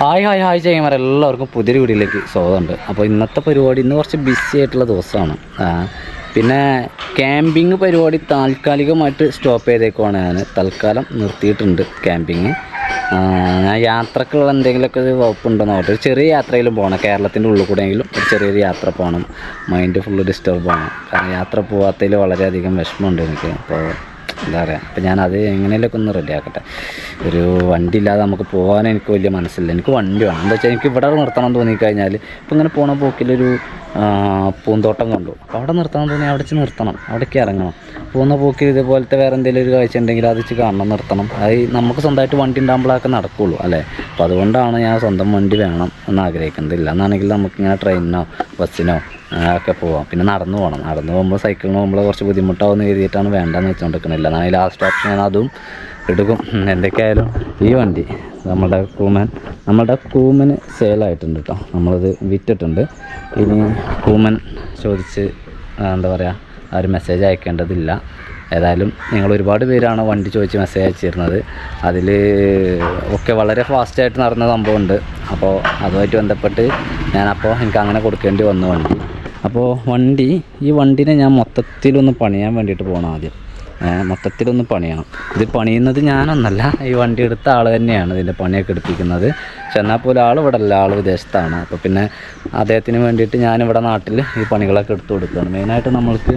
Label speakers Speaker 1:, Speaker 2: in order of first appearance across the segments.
Speaker 1: Hi hi hi ചെയ്യുമ്പോൾ എല്ലാവർക്കും പുതിയൊരു വീഡിയോയിലേക്ക് സ്വാഗതമുണ്ട്. അപ്പോൾ ഇന്നത്തെ പരിപാടി ഇന്ന് കുറച്ച് ബിസി ആയിട്ടുള്ള ദിവസമാണ്. പിന്നെ ക്യാമ്പിങ് പരിപാടി താൽക്കാലികമായിട്ട് സ്റ്റോപ്പ് ചെയ്തേക്കുവാണ് ഞാൻ. തൽക്കാലം നിർത്തിയിട്ടുണ്ട് ക്യാമ്പിങ് ഞാൻ യാത്രക്കുള്ള എന്തെങ്കിലുമൊക്കെ ഒരു വകുപ്പുണ്ടോ നോക്കട്ടെ. ഒരു ചെറിയ യാത്രയിലും പോകണം. കേരളത്തിന്റെ ഉള്ളിൽ കൂടെയെങ്കിലും ഒരു ചെറിയൊരു യാത്ര പോകണം. മൈൻഡ് ഫുള്ള് ഡിസ്റ്റർബ് ആണ്. കാരണം യാത്ര പോകാത്തതിൽ വളരെയധികം വിഷമമുണ്ട് എനിക്ക്. അപ്പോൾ എന്താ പറയുക അപ്പം ഞാനത് എങ്ങനെയൊക്കെ ഒന്ന് റെഡി ആക്കട്ടെ. ഒരു വണ്ടി ഇല്ലാതെ നമുക്ക് പോകാൻ എനിക്ക് വലിയ മനസ്സില്ല. എനിക്ക് വണ്ടി വേണം. എന്താ വെച്ചാൽ എനിക്ക് ഇവിടെ നിർത്തണം തോന്നിക്കഴിഞ്ഞാൽ ഇപ്പം ഇങ്ങനെ പോണ പോക്കിലൊരു പൂന്തോട്ടം കണ്ടു. അപ്പോൾ അവിടെ നിർത്തണം തോന്നി അവിടെ വെച്ച് നിർത്തണം. അവിടേക്ക് ഇറങ്ങണം. പോകുന്ന പോക്കിൽ ഇതുപോലത്തെ വേറെ എന്തെങ്കിലും ഒരു കാഴ്ച ഉണ്ടെങ്കിൽ അത് വെച്ച് കാണണം നിർത്തണം. അത് നമുക്ക് സ്വന്തമായിട്ട് വണ്ടി ഉണ്ടാകുമ്പോഴൊക്കെ നടക്കുള്ളൂ അല്ലേ? അപ്പോൾ അതുകൊണ്ടാണ് ഞാൻ സ്വന്തം വണ്ടി വേണം എന്ന് ആഗ്രഹിക്കുന്നത്. ഇല്ല എന്നാണെങ്കിൽ നമുക്കിങ്ങനെ ട്രെയിനിനോ ബസ്സിനോ ഒക്കെ പോവാം. പിന്നെ നടന്നു പോകണം. നടന്നു പോകുമ്പോൾ സൈക്കിളിന് പോകുമ്പോൾ കുറച്ച് ബുദ്ധിമുട്ടാവുമെന്ന് എഴുതിയിട്ടാണ് വേണ്ടെന്ന് വെച്ചുകൊണ്ടിരിക്കണില്ല എന്നാൽ ലാസ്റ്റ് ഓപ്ഷൻ അതും എടുക്കും. എന്തൊക്കെയായാലും ഈ വണ്ടി. നമ്മുടെ കൂമൻ നമ്മുടെ കൂമന് സെയിലായിട്ടുണ്ട് കേട്ടോ നമ്മളത് വിറ്റിട്ടുണ്ട്. ഇനി കൂമൻ ചോദിച്ച് എന്താ പറയുക ആ ഒരു മെസ്സേജ് അയക്കേണ്ടതില്ല. ഏതായാലും നിങ്ങൾ ഒരുപാട് പേരാണ് വണ്ടി ചോദിച്ച് മെസ്സേജ് അയച്ചിരുന്നത്. അതിൽ ഒക്കെ വളരെ ഫാസ്റ്റായിട്ട് നടന്ന സംഭവമുണ്ട്. അപ്പോൾ അതുമായിട്ട് ബന്ധപ്പെട്ട് ഞാനപ്പോൾ എനിക്ക് അങ്ങനെ കൊടുക്കേണ്ടി വന്നു വണ്ടി. അപ്പോൾ വണ്ടി ഈ വണ്ടിനെ ഞാൻ മൊത്തത്തിലൊന്ന് പണിയാൻ വേണ്ടിയിട്ട് പോകണം ആദ്യം. മൊത്തത്തിലൊന്ന് പണിയണം. ഇത് പണിയുന്നത് ഞാനൊന്നല്ല ഈ വണ്ടി എടുത്ത ആൾ തന്നെയാണ് ഇതിന്റെ പണിയൊക്കെ എടുപ്പിക്കുന്നത്. പക്ഷെ എന്നാൽ പോലും ആൾ ഇവിടെ അല്ല ആൾ വിദേശത്താണ്. അപ്പോൾ പിന്നെ അദ്ദേഹത്തിന് വേണ്ടിയിട്ട് ഞാനിവിടെ നാട്ടിൽ ഈ പണികളൊക്കെ എടുത്തു കൊടുക്കുകയാണ്. മെയിനായിട്ട് നമ്മൾക്ക്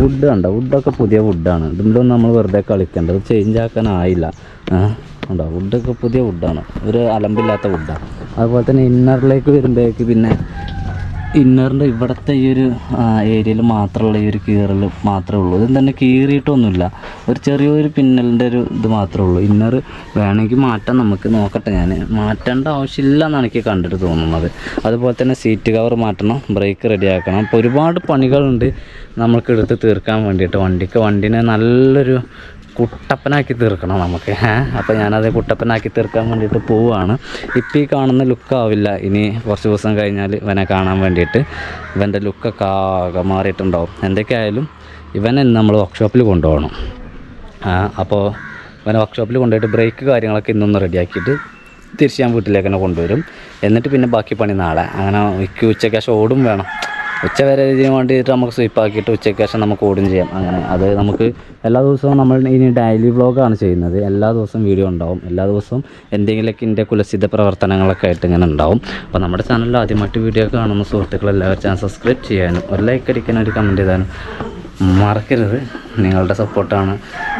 Speaker 1: വുഡ് ഉണ്ട് വുഡൊക്കെ പുതിയ വുഡാണ് ഇതിലൊന്നും നമ്മൾ വെറുതെ കളിക്കേണ്ടത്? ചേഞ്ച് ആക്കാനായില്ല ഉണ്ടോ വുഡൊക്കെ പുതിയ വുഡാണ് ഒരു അലമ്പില്ലാത്ത വുഡാണ് അതുപോലെ തന്നെ ഇന്നറിലേക്ക് വരുമ്പോഴേക്ക് പിന്നെ ഇന്നറിന്റെ ഇവിടുത്തെ ഈ ഒരു ഏരിയയിൽ മാത്രമുള്ള ഈ ഒരു കീറൽ മാത്രമേ ഉള്ളൂ. ഇതും തന്നെ കീറിയിട്ടൊന്നുമില്ല. ഒരു ചെറിയൊരു പിന്നലിന്റെ ഒരു ഇത് മാത്രമേ ഉള്ളൂ. ഇന്നർ വേണമെങ്കിൽ മാറ്റാൻ നമുക്ക് നോക്കട്ടെ. ഞാൻ മാറ്റേണ്ട ആവശ്യമില്ല എന്നാണ് എനിക്ക് കണ്ടിട്ട് തോന്നുന്നത്. അതുപോലെ തന്നെ സീറ്റ് കവർ മാറ്റണം. ബ്രേക്ക് റെഡിയാക്കണം. അപ്പോൾ ഒരുപാട് പണികളുണ്ട് നമ്മൾക്ക് എടുത്ത് തീർക്കാൻ വേണ്ടിയിട്ട്. വണ്ടിക്ക് വണ്ടിനെ നല്ലൊരു കുട്ടപ്പനാക്കി തീർക്കണം നമുക്ക്. അപ്പോൾ ഞാനത് കുട്ടപ്പനാക്കി തീർക്കാൻ വേണ്ടിയിട്ട് പോവുകയാണ് ഇപ്പം ഈ കാണുന്ന ലുക്കാവില്ല ഇനി കുറച്ച് ദിവസം കഴിഞ്ഞാൽ ഇവനെ കാണാൻ വേണ്ടിയിട്ട് ഇവന്റെ ലുക്കൊക്കെ ആകെ മാറിയിട്ടുണ്ടാവും. എന്തൊക്കെയായാലും ഇവനെ നമ്മൾ വർക്ക്ഷോപ്പിൽ കൊണ്ടുപോകണം. അപ്പോൾ ഇവനെ വർക്ക്ഷോപ്പിൽ കൊണ്ടുപോയിട്ട് ബ്രേക്ക് കാര്യങ്ങളൊക്കെ ഇന്നൊന്ന് റെഡിയാക്കിയിട്ട് തിരിച്ച് ഞാൻ വീട്ടിലേക്ക് തന്നെ കൊണ്ടുവരും. എന്നിട്ട് പിന്നെ ബാക്കി പണി നാളെ. അങ്ങനെ ഉച്ചയ്ക്ക് ഓടും വേണം. ഉച്ച വരെ ഇതിന് വേണ്ടിയിട്ട് നമുക്ക് സ്വീപ്പാക്കിയിട്ട് ഉച്ചയ്ക്ക് ശേഷം നമുക്ക് ഓടും ചെയ്യാം. അങ്ങനെ അത് നമുക്ക് എല്ലാ ദിവസവും നമ്മൾ ഇനി ഡെയിലി വ്ളോഗാണ് ചെയ്യുന്നത്. എല്ലാ ദിവസവും വീഡിയോ ഉണ്ടാവും. എല്ലാ ദിവസവും എന്തെങ്കിലുമൊക്കെ എന്റെ കുലസിദ്ധ പ്രവർത്തനങ്ങളൊക്കെ ആയിട്ട് ഇങ്ങനെ ഉണ്ടാവും. അപ്പോൾ നമ്മുടെ ചാനലിൽ ആദ്യമായിട്ട് വീഡിയോ കാണുന്ന സുഹൃത്തുക്കൾ എല്ലാവരും ചാനൽ സബ്സ്ക്രൈബ് ചെയ്യാനും ഒരു ലൈക്ക് അടിക്കാനും ഒരു കമന്റ് ചെയ്താനും മറക്കരുത്. നിങ്ങളുടെ സപ്പോർട്ടാണ്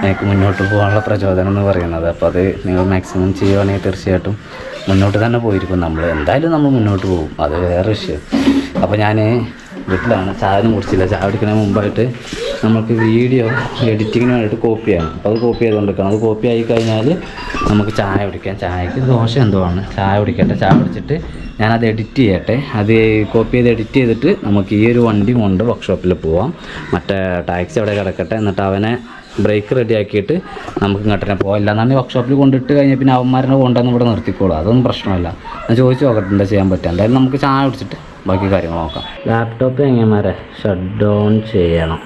Speaker 1: എനിക്ക് മുന്നോട്ട് പോകാനുള്ള പ്രചോദനം എന്ന് പറയുന്നത്. അപ്പോൾ അത് നിങ്ങൾ മാക്സിമം ചെയ്യുവാണെങ്കിൽ തീർച്ചയായിട്ടും മുന്നോട്ട് തന്നെ പോയിരിക്കും. നമ്മൾ എന്തായാലും നമ്മൾ മുന്നോട്ട് പോകും. അത് വേറെ വിഷയം. അപ്പോൾ ഞാൻ വീട്ടിലാണ്. ചായ ഒന്നും കുടിച്ചില്ല. ചായ കുടിക്കുന്നതിന് മുമ്പായിട്ട് നമുക്ക് വീഡിയോ എഡിറ്റിങ്ങിന് വേണ്ടിയിട്ട് കോപ്പി ചെയ്യണം. അപ്പോൾ അത് കോപ്പി ചെയ്തുകൊണ്ടിരിക്കണം അത് കോപ്പി ആയി കഴിഞ്ഞാൽ നമുക്ക് ചായ കുടിക്കാം. ചായക്ക് ദോശ എന്തോ ആണ്. ചായ കുടിക്കട്ടെ. ചായ കുടിച്ചിട്ട് ഞാനത് എഡിറ്റ് ചെയ്യട്ടെ. അത് കോപ്പി ചെയ്ത് എഡിറ്റ് ചെയ്തിട്ട് നമുക്ക് ഈ ഒരു വണ്ടി കൊണ്ട് വർക്ക്ഷോപ്പിൽ പോവാം. മറ്റേ ടാക്സി അവിടെ കിടക്കട്ടെ? എന്നിട്ട് അവനെ ബ്രേക്ക് റെഡി ആക്കിയിട്ട് നമുക്ക് ഇങ്ങോട്ടേ പോകാം അല്ലാന്നാണ് വർക്ക്ഷോപ്പിൽ കൊണ്ടിട്ട് കഴിഞ്ഞാൽ പിന്നെ അവന്മാരെ കൊണ്ടുവന്ന് ഇവിടെ നിർത്തിക്കോളൂ. അതൊന്നും പ്രശ്നമല്ല. ഞാൻ ചോദിച്ചു നോക്കട്ടെ എന്താ ചെയ്യാൻ പറ്റുക. എന്തായാലും നമുക്ക് ചായ കുടിച്ചിട്ട് ബാക്കി കാര്യങ്ങൾ നോക്കാം. ലാപ്ടോപ്പ് എങ്ങനെമാരെ? ഷട്ട് ഡൗൺ ചെയ്യണം.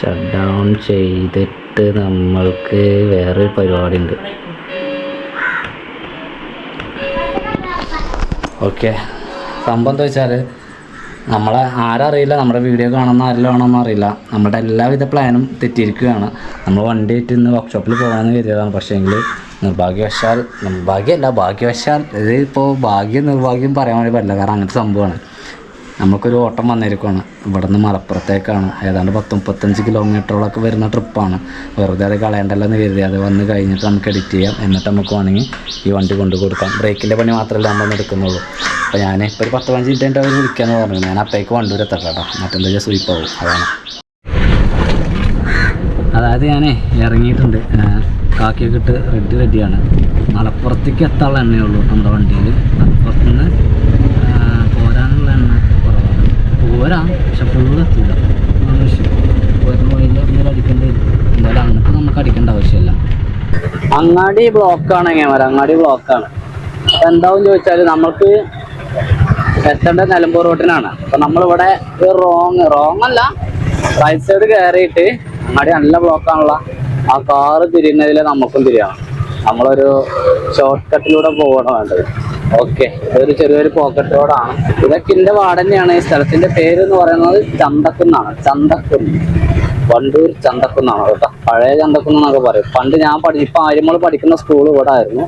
Speaker 1: ഷട്ട് ഡൗൺ ചെയ്തിട്ട് നമ്മൾക്ക് വേറൊരു പരിപാടി ഉണ്ട് ഓക്കെ സംഭവം എന്താ വെച്ചാൽ നമ്മളെ ആരറിയില്ല നമ്മുടെ വീഡിയോ കാണുന്ന ആരെല്ലാം ആണോന്നും അറിയില്ല. നമ്മുടെ എല്ലാവിധ പ്ലാനും തെറ്റിയിരിക്കുകയാണ്. നമ്മൾ വണ്ടി ആയിട്ട് ഇന്ന് വർക്ക്ഷോപ്പിൽ പോകാമെന്ന് കരുതിയതാണ്. പക്ഷേങ്കിൽ നിർഭാഗ്യവശാൽ നിർഭാഗ്യമല്ല ഭാഗ്യവശാൽ ഇത് ഇപ്പോൾ ഭാഗ്യം നിർഭാഗ്യം പറയാൻ വേണ്ടി പറ്റില്ല. കാരണം അങ്ങനത്തെ സംഭവമാണ്. നമുക്കൊരു ഓട്ടം വന്നിരിക്കുകയാണ് ഇവിടെ നിന്ന് മലപ്പുറത്തേക്കാണ്. ഏതാണ്ട് പത്ത് മുപ്പത്തഞ്ച് കിലോമീറ്ററോളൊക്കെ വരുന്ന ട്രിപ്പാണ് വെറുതെ അത് കളയണ്ടല്ലോ കരുതി. അത് വന്ന് കഴിഞ്ഞിട്ട് നമുക്ക് എഡിറ്റ് ചെയ്യാം. എന്നിട്ട് നമുക്ക് വേണമെങ്കിൽ ഈ വണ്ടി കൊണ്ടു കൊടുക്കാം. ബ്രേക്കിന്റെ പണി മാത്രമല്ല നമ്മൾ എടുക്കുന്നുള്ളൂ. അപ്പോൾ ഞാൻ ഇപ്പോൾ ഒരു പത്ത് പതിനഞ്ച് മിനിറ്റ് അവർ വിളിക്കാമെന്ന് പറഞ്ഞു. ഞാൻ അപ്പേക്ക് വണ്ടൂർ എത്തട്ടെ കേട്ടോ മറ്റെന്താ സ്വീപ്പാവും അതാണ്. അതായത് ഞാനേ ഇറങ്ങിയിട്ടുണ്ട്. കാക്കിയൊക്കെ ഇട്ട് റെഡി റെഡിയാണ് മലപ്പുറത്തേക്ക് എത്താനുള്ള എണ്ണയേ ഉള്ളൂ നമ്മുടെ വണ്ടിയിൽ. മലപ്പുറത്ത് നിന്ന് പോരാനുള്ള എണ്ണ കുറവാണ്. പോരാ പക്ഷെ ഫുള്ള് എത്തില്ല പോരുന്ന വഴിയിൽ അടിക്കേണ്ടി എന്തായാലും നമുക്ക് അടിക്കേണ്ട ആവശ്യമില്ല. അങ്ങാടി ബ്ലോക്കാണ് എങ്ങനെ അങ്ങാടി ബ്ലോക്കാണ് അപ്പം എന്താവും ചോദിച്ചാൽ നമ്മൾക്ക് എത്തേണ്ട നിലമ്പൂർ റോട്ടിനാണ് അപ്പം നമ്മളിവിടെ റോങ് റോങ് അല്ല. റൈറ്റ് സൈഡ് കയറിയിട്ട് അങ്ങാടി നല്ല ബ്ലോക്കാണുള്ള ആ കാറ് തിരിയുന്നതിൽ നമുക്കും തിരിയണം. നമ്മളൊരു ഷോർട്ട് കട്ടിലൂടെ പോകണം വേണ്ടത്. ഓക്കെ ഇതൊരു ചെറിയൊരു പോക്കറ്റ് റോഡാണ് ഇതൊക്കെ എന്റെ വാർഡ് തന്നെയാണ്. ഈ സ്ഥലത്തിന്റെ പേര് എന്ന് പറയുന്നത് ചന്തക്കുന്നാണ്. ചന്തക്കുന്ന്. വണ്ടൂർ ചന്തക്കുന്നാണ് കേട്ടോ. പഴയ ചന്തക്കുന്ന് എന്നൊക്കെ പറയും. പണ്ട് ഞാൻ പഠി ഇപ്പൊ ആര്യമോൾ പഠിക്കുന്ന സ്കൂൾ ഇവിടെ ആയിരുന്നു.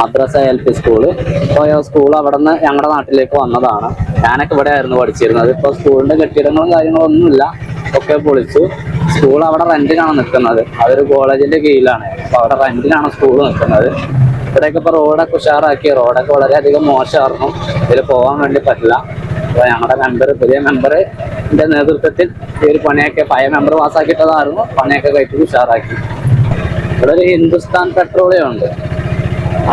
Speaker 1: മദ്രസ എൽ പി സ്കൂൾ ഇപ്പോൾ സ്കൂൾ അവിടെ നിന്ന് ഞങ്ങളുടെ നാട്ടിലേക്ക് വന്നതാണ്. ഞാനൊക്കെ ഇവിടെ ആയിരുന്നു പഠിച്ചിരുന്നത് ഇപ്പോൾ സ്കൂളിന്റെ കെട്ടിടങ്ങളും കാര്യങ്ങളും ഒന്നുമില്ല ഒക്കെ പൊളിച്ചു. സ്കൂൾ അവിടെ റെന്റിനാണ് നിൽക്കുന്നത് അതൊരു കോളേജിന്റെ കീഴിലാണ്. അപ്പൊ അവിടെ റെന്റിനാണ് സ്കൂൾ നിൽക്കുന്നത് ഇവിടെയൊക്കെ ഇപ്പൊ റോഡൊക്കെ ഉഷാറാക്കി. റോഡൊക്കെ വളരെയധികം മോശമായിരുന്നു. ഇതിൽ പോകാൻ വേണ്ടി പറ്റില്ല. അപ്പൊ ഞങ്ങളുടെ മെമ്പർ പുതിയ മെമ്പറിന്റെ നേതൃത്വത്തിൽ ഈ ഒരു പണിയൊക്കെ പഴയ മെമ്പർ പാസ്സാക്കിയിട്ടതായിരുന്നു പണിയൊക്കെ കഴിച്ച് ഉഷാറാക്കി. ഇവിടെ ഒരു ഹിന്ദുസ്ഥാൻ പെട്രോളിയം ഉണ്ട്.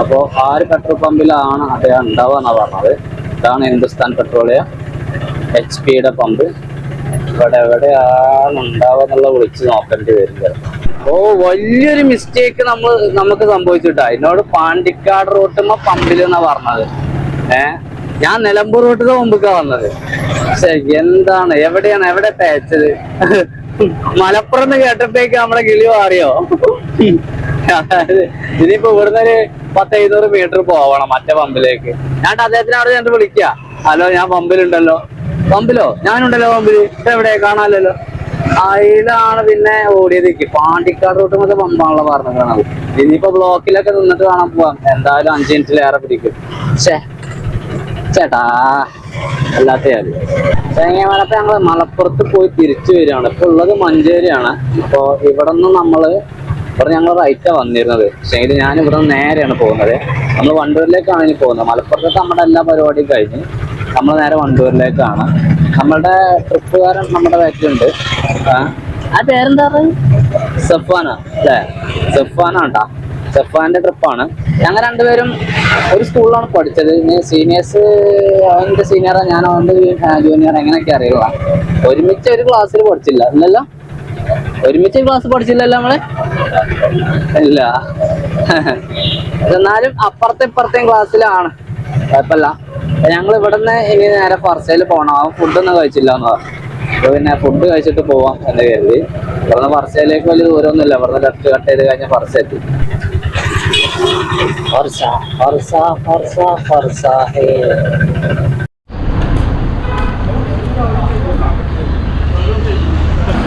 Speaker 1: അപ്പോൾ ആ ഒരു പെട്രോൾ പമ്പിലാണ് അദ്ദേഹം ഉണ്ടാവുക എന്നാണ് പറഞ്ഞത്. ഇതാണ് ഹിന്ദുസ്ഥാൻ പെട്രോളിയം എച്ച് പിയുടെ പമ്പ് ഇവിടെ എവിടെയാണ് ഉണ്ടാവുക വിളിച്ച് നോക്കേണ്ടി വരും ചിലപ്പോൾ. ഓ വലിയൊരു മിസ്റ്റേക്ക് നമ്മൾ നമുക്ക് സംഭവിച്ചിട്ടാ? എന്നോട് പാണ്ടിക്കാട് റൂട്ടുമ്പോ പമ്പിൽ എന്നാ പറഞ്ഞത്. ഏ? ഞാൻ നിലമ്പൂർ റൂട്ടിൽ മുമ്പൊക്കെ വന്നത്. പക്ഷെ എന്താണ്? എവിടെയാണ്? എവിടെ തേച്ചത് മലപ്പുറം എന്ന് കേട്ടപ്പോഴേക്ക് നമ്മളെ കിളി മാറിയോ? അതായത് ഇനിയിപ്പോ ഇവിടുന്ന് ഒരു പത്ത് എഴുന്നൂറ് മീറ്റർ പോവണം മറ്റേ പമ്പിലേക്ക്. ഞാൻ അദ്ദേഹത്തിന് അവിടെ ഞാൻ വിളിക്കാം? ഹലോ ഞാൻ പമ്പിലുണ്ടല്ലോ. പമ്പിലോ? ഞാനുണ്ടല്ലോ പമ്പിൽ. എവിടെ കാണാനല്ലോ അതിലാണ് പിന്നെ ഓടിയത്. പാണ്ടിക്കാട് റൂട്ട് മൊത്തം പമ്പാണല്ലോ പറഞ്ഞത് കാണാൻ. ഇനിയിപ്പോ ബ്ലോക്കിലൊക്കെ നിന്നിട്ട് കാണാൻ പോവാം. എന്തായാലും അഞ്ച് മിനിറ്റിലേറെ പിടിക്കും. ചേട്ടാ അല്ലാത്ത തേങ്ങമലപ്പോ ഞങ്ങൾ മലപ്പുറത്ത് പോയി തിരിച്ചു വരികയാണ്. ഇപ്പൊ ഉള്ളത് മഞ്ചേരിയാണ്. അപ്പൊ ഇവിടെ നിന്ന് നമ്മൾ ഇവിടെ ഞങ്ങൾ റൈറ്റാ വന്നിരുന്നത്. പക്ഷേ ഇത് ഞാൻ ഇവിടെ നിന്ന് നേരെയാണ് പോകുന്നത്. നമ്മൾ വണ്ടൂരിലേക്കാണ് ഇനി പോകുന്നത്. മലപ്പുറത്ത് നമ്മുടെ എല്ലാ പരിപാടിയും കഴിഞ്ഞ് നമ്മൾ നേരെ വണ്ടൂരിലേക്കാണ്. നമ്മളുടെ ട്രിപ്പുകാരൻ നമ്മുടെ ബാക്കിലുണ്ട്. ആ പേരെന്താ സഫാന അല്ലേ? സഫാന കേട്ടാ സഫാന്റെ ട്രിപ്പാണ്. ഞങ്ങൾ രണ്ടുപേരും ഒരു സ്കൂളിലാണ് പഠിച്ചത്. സീനിയേഴ്സ് അവന്റെ സീനിയറാണ് ഞാൻ അവന്റെ ജൂനിയർ എങ്ങനെയൊക്കെ അറിയില്ല ഒരുമിച്ച് ഒരു ക്ലാസ്സിൽ പഠിച്ചില്ല. ഇല്ലല്ലോ? ഒരുമിച്ച് ക്ലാസ് പഠിച്ചില്ലല്ലോ നമ്മൾ? ഇല്ല. എന്നാലും അപ്പുറത്തെ ഇപ്പുറത്തെയും ക്ലാസ്സിലാണ് കുഴപ്പമില്ല. ഞങ്ങൾ ഇവിടുന്ന് ഇനി നേരെ ഫർസയിൽ പോകണം അവൻ ഫുഡൊന്നും കഴിച്ചില്ല എന്ന് പറഞ്ഞു. അപ്പൊ പിന്നെ ഫുഡ് കഴിച്ചിട്ട് പോവാം എന്ന് കരുതി. ഇവിടുന്ന് ഫർസയിലേക്ക് വലിയ ദൂരമൊന്നുമില്ല. ഇവിടുന്ന് ലെഫ്റ്റ് കട്ട് ചെയ്ത് കഴിഞ്ഞാൽ ഫർസ എത്തി. ഫർസ ഫർസ ഫർസ ഫർസ ഹേ.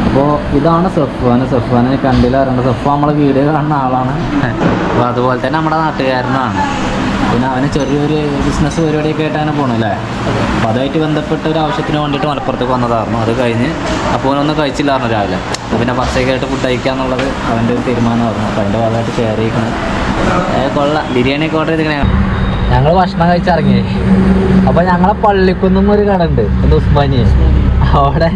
Speaker 1: അപ്പോൾ ഇതാണ് സഫ്വാന്. സഫ്വാനെ കണ്ടില്ല അറിയണ്ട. സഫ നമ്മളെ വീഡിയോ കാണുന്ന ആളാണ്. അപ്പോൾ അതുപോലെ തന്നെ നമ്മുടെ നാട്ടുകാരനാണ്. പിന്നെ അവന് ചെറിയൊരു ബിസിനസ് പരിപാടിയൊക്കെ ആയിട്ടാണ് പോകണല്ലേ അപ്പോൾ അതുമായിട്ട് ബന്ധപ്പെട്ട ഒരു ആവശ്യത്തിന് വേണ്ടിയിട്ട് മലപ്പുറത്തേക്ക് വന്നതായിരുന്നു. അത് കഴിഞ്ഞ് അപ്പോൾ അവനൊന്നും കഴിച്ചില്ലായിരുന്നു രാവിലെ. പിന്നെ പർച്ചേക്കായിട്ട് ഫുഡ് കഴിക്കുക എന്നുള്ളത് അവന്റെ ഒരു തീരുമാനമായിരുന്നു. അപ്പോൾ അതിന്റെ ഭാഗമായിട്ട് ഷെയർ ചെയ്യിക്കണം കൊള്ളാം. ബിരിയാണിയൊക്കെ ഓർഡർ ചെയ്തിങ്ങനെ ഞങ്ങൾ ഭക്ഷണം കഴിച്ചിറങ്ങി. അപ്പോൾ ഞങ്ങളെ പള്ളിക്കുന്നും ഒരു കട ഉണ്ട്. ഉസ്മാനി അവിടെ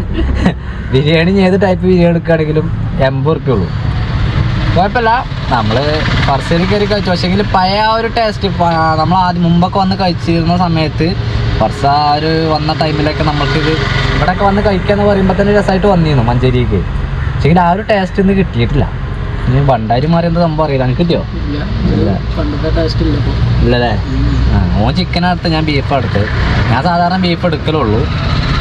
Speaker 1: ബിരിയാണി ഏത് ടൈപ്പ് ബിരിയാണി എടുക്കുകയാണെങ്കിലും എൺപത് റുപ്യ ഉള്ളൂ. കുഴപ്പമില്ല. നമ്മൾ പറശ്ശേരി കയറി കഴിച്ചു. പക്ഷേങ്കിൽ പഴയ ആ ഒരു ടേസ്റ്റ് നമ്മൾ ആദ്യം മുമ്പൊക്കെ വന്ന് കഴിച്ചിരുന്ന സമയത്ത് ഫർസ ആ ഒരു വന്ന ടൈമിലൊക്കെ നമുക്കിത് ഇവിടെയൊക്കെ വന്ന് കഴിക്കുക എന്ന് പറയുമ്പോൾ തന്നെ രസമായിട്ട് വന്നിരുന്നു മഞ്ചേരിക്ക്. പക്ഷേങ്കിൽ ആ ഒരു ടേസ്റ്റ് ഇന്ന് കിട്ടിയിട്ടില്ല. ഇനി ഭണ്ടാരി മാറിയത് സംഭവം അറിയില്ല. എനിക്ക് കിട്ടിയോ? ഇല്ലല്ലേ? ആ ഓൻ ചിക്കൻ എടുത്ത് ഞാൻ ബീഫ് എടുത്ത്. ഞാൻ സാധാരണ ബീഫ് എടുക്കലുള്ളൂ.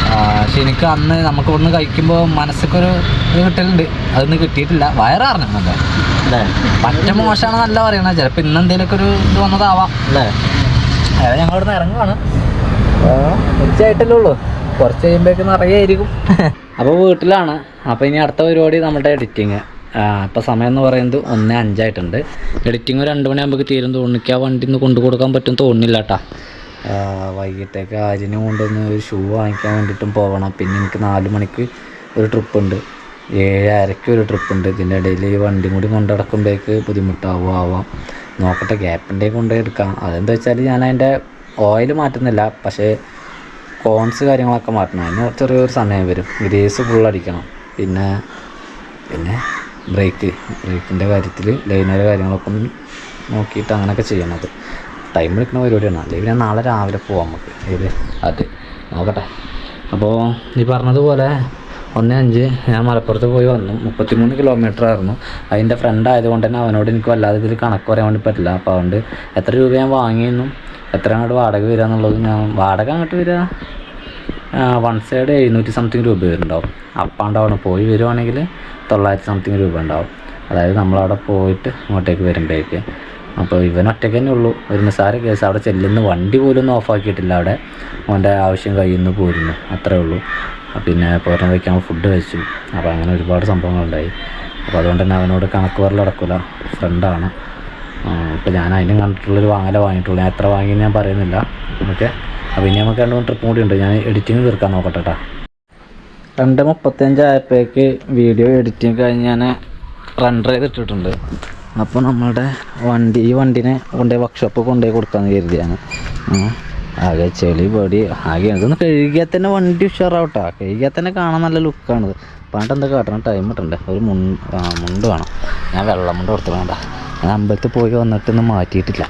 Speaker 1: പക്ഷെ എനിക്ക് അന്ന് നമുക്ക് ഇവിടുന്ന് കഴിക്കുമ്പോൾ മനസ്സൊക്കൊരു ഇത് കിട്ടലുണ്ട്. അതൊന്നും കിട്ടിയിട്ടില്ല. വയറാറണം അല്ലേ? പറ്റ മോശമാണ് നല്ല പറയണത്. ചിലപ്പോൾ ഇന്ന് എന്തെങ്കിലുമൊക്കെ ഒരു ഇത് വന്നതാവാം. അല്ലേ? അതായത് ഞങ്ങൾ ഇവിടുന്ന് ഇറങ്ങുവാണ് ഉച്ചയായിട്ടല്ലേ ഉള്ളൂ. കുറച്ച് കഴിയുമ്പോഴേക്ക് നിറയായിരിക്കും അപ്പോൾ വീട്ടിലാണ്. അപ്പോൾ ഇനി അടുത്ത പരിപാടി നമ്മുടെ എഡിറ്റിങ് ഇപ്പോൾ സമയം എന്ന് പറയുന്നത് ഒന്ന് അഞ്ചായിട്ടുണ്ട്. എഡിറ്റിങ് രണ്ട് മണിയാകുമ്പോൾ തീരും തോന്നിക്കാൻ വണ്ടി ഒന്ന് കൊണ്ടു കൊടുക്കാൻ പറ്റും തോന്നുന്നില്ല കേട്ടാ. വൈകിട്ടേക്ക് ആര്യനെ കൊണ്ടുവന്ന് ഒരു ഷൂ വാങ്ങിക്കാൻ വേണ്ടിയിട്ടും പോകണം പിന്നെ എനിക്ക് നാല് മണിക്ക് ഒരു ട്രിപ്പ് ഉണ്ട്. ഏഴരയ്ക്ക് ഒരു ട്രിപ്പ് ഉണ്ട്. ഇതിന്റെ ഇടയിൽ ഈ വണ്ടിയും കൂടി കൊണ്ടടക്കുമ്പോഴേക്ക് ബുദ്ധിമുട്ടാവും ആവാം. നോക്കട്ടെ ഗ്യാപ്പിന്റെ കൊണ്ടുപോയി എടുക്കാം അതെന്താ വെച്ചാൽ ഞാൻ അതിന്റെ ഓയിൽ മാറ്റുന്നില്ല. പക്ഷേ കോൺസ് കാര്യങ്ങളൊക്കെ മാറ്റണം. അതിന് ചെറിയൊരു സമയം വരും. ഗ്രേസ് ഫുൾ അടിക്കണം. പിന്നെ പിന്നെ ബ്രേക്ക് ബ്രേക്കിന്റെ കാര്യത്തിൽ ലൈനർ കാര്യങ്ങളൊക്കെ ഒന്ന് നോക്കിയിട്ട് അങ്ങനെയൊക്കെ ചെയ്യണത്. ടൈം എടുക്കുന്ന പരിപാടിയാണ്. അല്ലെങ്കിൽ പിന്നെ നാളെ രാവിലെ പോവാം നമുക്ക്. ഇത് അത്. നോക്കട്ടെ. അപ്പോൾ ഈ പറഞ്ഞതുപോലെ ഒന്ന് അഞ്ച് ഞാൻ മലപ്പുറത്ത് പോയി വന്നു. മുപ്പത്തിമൂന്ന് കിലോമീറ്റർ ആയിരുന്നു. അതിന്റെ ഫ്രണ്ട് ആയതുകൊണ്ട് തന്നെ അവനോട് എനിക്ക് വല്ലാതെ ഇതിൽ കണക്ക് പറയാൻ വേണ്ടി പറ്റില്ല. അപ്പോൾ അതുകൊണ്ട് എത്ര രൂപ ഞാൻ വാങ്ങിയെന്നും എത്ര അങ്ങോട്ട് വാടക വരിക എന്നുള്ളത് ഞാൻ വാടക അങ്ങോട്ട് വരിക? വൺ സൈഡ് എഴുന്നൂറ്റി സംതിങ് രൂപ വരുന്നുണ്ടാവും. അപ്പാണ്ടാവണം പോയി വരുവാണെങ്കിൽ തൊള്ളായിരത്തി സംതിങ് രൂപ ഉണ്ടാവും. അതായത് നമ്മളവിടെ പോയിട്ട് ഇങ്ങോട്ടേക്ക് വരുമ്പോഴേക്ക് അപ്പോൾ ഇവൻ ഒറ്റയ്ക്ക് തന്നെ ഉള്ളൂ. ഒരു നിസ്സാര കേസ് അവിടെ ചെല്ലുന്ന. വണ്ടി പോലും ഒന്നും ഓഫാക്കിയിട്ടില്ല അവിടെ. അവന്റെ ആവശ്യം കഴിയുന്നു പോരുന്നു. അത്രേ ഉള്ളൂ. പിന്നെ പോരാൻ വയ്ക്കാൻ ഫുഡ് കഴിച്ചു. അപ്പോൾ അങ്ങനെ ഒരുപാട് സംഭവങ്ങളുണ്ടായി. അപ്പോൾ അതുകൊണ്ട് തന്നെ അവനോട് കണക്ക് പറൽ ഫ്രണ്ടാണ് ഇപ്പോൾ ഞാൻ അതിനും കണ്ടിട്ടുള്ളൊരു വാങ്ങല വാങ്ങിയിട്ടുള്ളൂ. ഞാൻ എത്ര വാങ്ങി ഞാൻ പറയുന്നില്ല. ഓക്കെ? അപ്പോൾ ഇനി നമുക്ക് രണ്ട് മൂന്ന് ട്രിപ്പ് കൂടി ഉണ്ട്. ഞാൻ എഡിറ്റിംഗ് തീർക്കാൻ നോക്കട്ടെ കേട്ടോ രണ്ട് മുപ്പത്തഞ്ചായപ്പോഴേക്ക് വീഡിയോ എഡിറ്റിംഗ് കഴിഞ്ഞ് ഞാൻ റെൻഡർ ചെയ്തിട്ടിട്ടുണ്ട് അപ്പോൾ നമ്മളുടെ വണ്ടി ഈ വണ്ടിനെ കൊണ്ടുപോയി വർക്ക്ഷോപ്പ് കൊണ്ടുപോയി കൊടുക്കാമെന്ന് കരുതിയാണ്. ആകെ ചെളി പൊടി ആകെ ഇതൊന്ന് കഴുകിയാൽ തന്നെ വണ്ടി ഉഷാറാവട്ടോ. കഴുകിയാൽ തന്നെ കാണാൻ നല്ല ലുക്കാണ് പണ്ട് എന്താ കാട്ടണം ടൈം ഇട്ടണ്ടേ ഒരു മുണ്ട് മുണ്ട് വേണം. ഞാൻ വെള്ളം മുണ്ട് കൊടുത്തു വേണ്ട ഞാൻ അമ്പലത്തിൽ പോയി വന്നിട്ടൊന്നും മാറ്റിയിട്ടില്ല.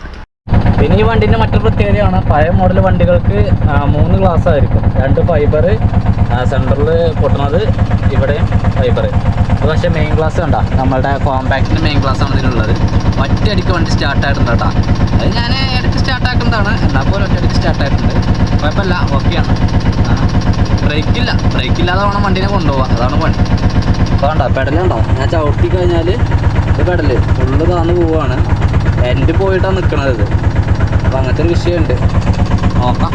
Speaker 1: പിന്നെ ഈ വണ്ടിന്റെ മറ്റൊരു പ്രത്യേകതയാണ് പഴയ മോഡൽ വണ്ടികൾക്ക് മൂന്ന് ഗ്ലാസ് ആയിരിക്കും. രണ്ട് ഫൈബർ സെന്ററിൽ പൊട്ടുന്നത് ഇവിടെയും ഫൈബർ പക്ഷേ മെയിൻ ഗ്ലാസ് കണ്ട. നമ്മളുടെ കോമ്പാക്റ്റിന്റെ മെയിൻ ഗ്ലാസ് ആണ് ഇതിനുള്ളത് ഒറ്റയടിക്ക് വണ്ടി സ്റ്റാർട്ട് ആയിട്ടുണ്ട് കേട്ടോ. അത് ഞാൻ ഇടയ്ക്ക് സ്റ്റാർട്ട് ആക്കുന്നതാണ്. എന്നാൽ പോലും ഒറ്റയടിക്ക് സ്റ്റാർട്ട് ആയിട്ടുണ്ട്. കുഴപ്പമില്ല ഓക്കെയാണ് ബ്രേക്കില്ല ബ്രേക്കില്ലാതെ വേണം വണ്ടിനെ കൊണ്ടുപോകാം അതാണ് പണി വേണ്ട പെടലുണ്ടോ ഞാൻ ചവിട്ടി കഴിഞ്ഞാൽ ഇത് പെടൽ ഫുള്ള് താന്ന് പോവാണ്. എന്റെ പോയിട്ടാണ് നിൽക്കണത് അപ്പം അങ്ങനത്തെ ഒരു വിഷയമുണ്ട്. നോക്കാം.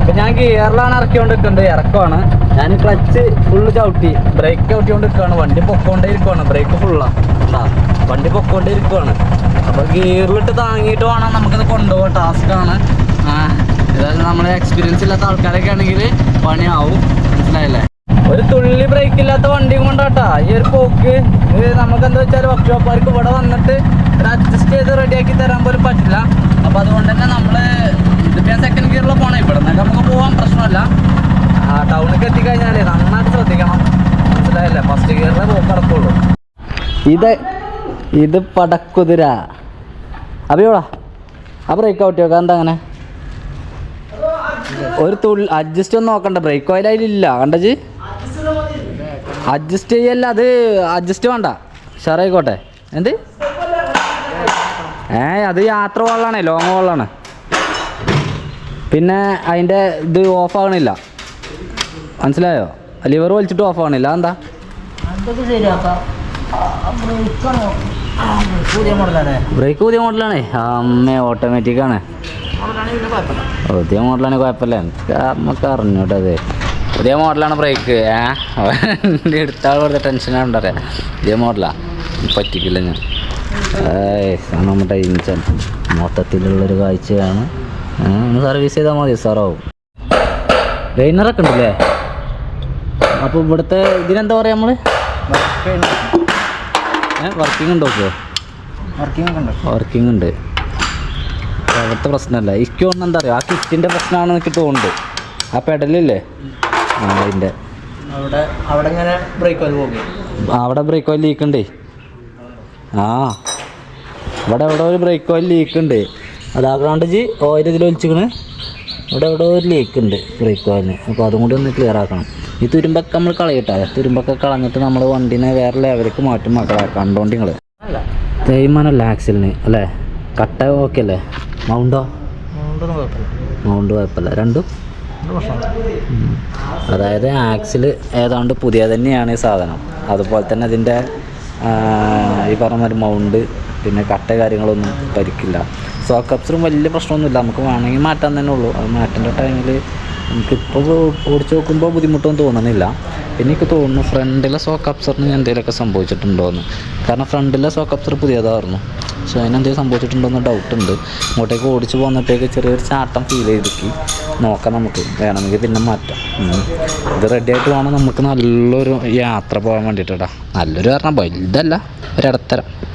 Speaker 1: ഇപ്പം ഞാൻ ഗിയറിലാണ് ഇറക്കിക്കൊണ്ട് നിൽക്കുന്നത് ഇറക്കമാണ് ഞാൻ ക്ലച്ച് ഫുള്ള് ചവിട്ടി. ബ്രേക്ക് ചവിട്ടിക്കൊണ്ട് നിൽക്കുകയാണ് വണ്ടി പൊക്കോണ്ടേ ഇരിക്കുവാണ് ബ്രേക്ക് ഫുള്ളാണ് ഉണ്ടാ വണ്ടി പൊക്കോണ്ടേ ഇരിക്കുവാണ് അപ്പോൾ ഗിയറിലിട്ട് താങ്ങിയിട്ട് വേണം നമുക്കത് കൊണ്ടുപോകാൻ. ടാസ്ക്കാണ് ഇതായത് നമ്മൾ എക്സ്പീരിയൻസ് ഇല്ലാത്ത ആൾക്കാരൊക്കെ ആണെങ്കിൽ പണിയാവും. മനസ്സിലായില്ലേ ഒരു തുള്ളി ബ്രേക്ക് ഇല്ലാത്ത കൊണ്ടാട്ടാ ഈ ഒരു പോക്ക് നമുക്ക് എന്താ വെച്ചാൽ വർക്ക്ഷോപ്പുകാർക്ക് ഇവിടെ വന്നിട്ട് അഡ്ജസ്റ്റ് ചെയ്ത് റെഡിയാക്കി തരാൻ പോലും പറ്റില്ല. അപ്പോൾ അതുകൊണ്ട് തന്നെ നമ്മൾ ഇതിപ്പോൾ ഞാൻ സെക്കൻഡ് ഗിയറിൽ പോണേ. ഇവിടെ നിന്നൊക്കെ നമുക്ക് പോകാൻ പ്രശ്നമല്ല. ടൗണിലേക്ക് എത്തിക്കഴിഞ്ഞാലേ നന്നായിട്ട് ശ്രദ്ധിക്കണം. മനസ്സിലായില്ലേ? ഫസ്റ്റ് ഗിയറിലെ പോക്ക് നടക്കുള്ളൂ. ഇത് ഇത് പടക്കുതിര. അഭിയോടാ ആ ബ്രേക്ക് ഔട്ട് വെക്കാം എന്താ അങ്ങനെ? ഒരു തുള്ളി അഡ്ജസ്റ്റ് ഒന്നും നോക്കണ്ട. ബ്രേക്ക് കണ്ടജി കണ്ടജ് അഡ്ജസ്റ്റ് ചെയ്യല്ല അത് അഡ്ജസ്റ്റ് വേണ്ട. ഉഷാറായിക്കോട്ടെ. എന്ത്? ഏ അത് യാത്ര വള്ളാണ് ലോങ് വള്ളാണ്. പിന്നെ അതിന്റെ ഇത് ഓഫ് ആകണില്ല മനസ്സിലായോ? ലിവർ വലിച്ചിട്ട് ഓഫ് ആകണില്ല എന്താ ബ്രേക്ക് പുതിയ മോഡലാണ്. അമ്മ ഓട്ടോമാറ്റിക് ആണ്. പുതിയ മോഡലാണ് കുഴപ്പമില്ല. നമുക്ക് അറിഞ്ഞോട്ടെ അത്. പുതിയ മോഡലാണ് ബ്രേക്ക് ഏ? വണ്ടി എടുത്താൽ വെറുതെ ടെൻഷനാണ് പറയാം പുതിയ മോഡലാണ് പറ്റിക്കില്ല ഞാൻ. നമ്മുടെ ഇഞ്ചൻ മൊത്തത്തിലുള്ളൊരു കാഴ്ചയാണ്. ഒന്ന് സർവീസ് ചെയ്താൽ മതി സാറാവും ലൈനറൊക്കെ ഉണ്ടല്ലേ? അപ്പോൾ ഇവിടുത്തെ ഇതിനെന്താ പറയുക നമ്മൾ വർക്കിംഗ് ഉണ്ടോ ഓക്കെ
Speaker 2: വർക്കിംഗ് ഉണ്ട്.
Speaker 1: വർക്കിംഗ് ഉണ്ട്. അവിടുത്തെ പ്രശ്നമല്ല. എനിക്ക് തോന്നുന്നു എന്താ പറയുക ആ കിറ്റിന്റെ പ്രശ്നമാണെന്ന് എനിക്ക് തോന്നുന്നുണ്ട്. ആ പെഡലില്ലേ ആ അതിന്റെ
Speaker 2: അവിടെ അവിടെ ഇങ്ങനെ ബ്രേക്ക് ഓയിൽ പോകും
Speaker 1: അവിടെ ബ്രേക്ക് ഓയിൽ ലീക്ക് ഉണ്ട്. ആ. ഇവിടെ എവിടെ ഒരു ബ്രേക്ക് ഓയിൽ ലീക്ക് ഉണ്ട്. അതാകാണ്ട് ജി ഓയിൽ ഇതിൽ ഒലിച്ചിക്കണ് ഇവിടെ എവിടെ ഒരു ലീക്ക് ഉണ്ട് ബ്രേക്ക് ഓയിലിന് അപ്പോൾ അതും കൂടി ഒന്ന് ക്ലിയർ ആക്കണം. ഈ തുരുമ്പൊക്കെ നമ്മൾ കളയട്ടെ. തുരുമ്പൊക്കെ കളഞ്ഞിട്ട് നമ്മൾ വണ്ടീനെ വേറെ ലെവലേക്ക് മാറ്റും മക്കളെ കണ്ടോണ്ട് നിങ്ങൾ തേയ്മാനല്ല ആക്സിലിന് അല്ലേ? കട്ട ഓക്കെ അല്ലേ? മൗണ്ടോ മൗണ്ട് കുഴപ്പമില്ല. രണ്ടും. അതായത് ആക്സിൽ ഏതാണ്ട് പുതിയ തന്നെയാണ് ഈ സാധനം. അതുപോലെ തന്നെ അതിന്റെ ഈ പറഞ്ഞ മാതിരി മൗണ്ട് പിന്നെ കട്ട കാര്യങ്ങളൊന്നും പരിക്കില്ല. സോക്കപ്സിലും വലിയ പ്രശ്നമൊന്നുമില്ല. നമുക്ക് വേണമെങ്കിൽ മാറ്റാൻ തന്നെ ഉള്ളൂ. അത് മാറ്റേണ്ട ടൈമിൽ നമുക്കിപ്പോൾ ഓടിച്ച് നോക്കുമ്പോൾ ബുദ്ധിമുട്ടൊന്നും തോന്നുന്നില്ല. പിന്നെ എനിക്ക് തോന്നുന്നു ഫ്രണ്ടിലെ സോക്കപ്സറിന് എന്തെങ്കിലുമൊക്കെ സംഭവിച്ചിട്ടുണ്ടോയെന്ന് കാരണം ഫ്രണ്ടിലെ സോക്കപ്സർ പുതിയതായിരുന്നു. സോ അതിനെന്തെങ്കിലും ഡൗട്ട് ഉണ്ട്. ഇങ്ങോട്ടേക്ക് ഓടിച്ച് പോകുന്നപ്പോഴേക്ക് ചെറിയൊരു ചാട്ടം ഫീൽ ചെയ്തിട്ട് നോക്കാം നമുക്ക്. വേണമെങ്കിൽ പിന്നെ മാറ്റാം. ഇത് റെഡി ആയിട്ട് പോകണം നമുക്ക് നല്ലൊരു യാത്ര പോകാൻ വേണ്ടിയിട്ടാ. നല്ലൊരു കാരണം വലുതല്ല ഒരിടത്തരം.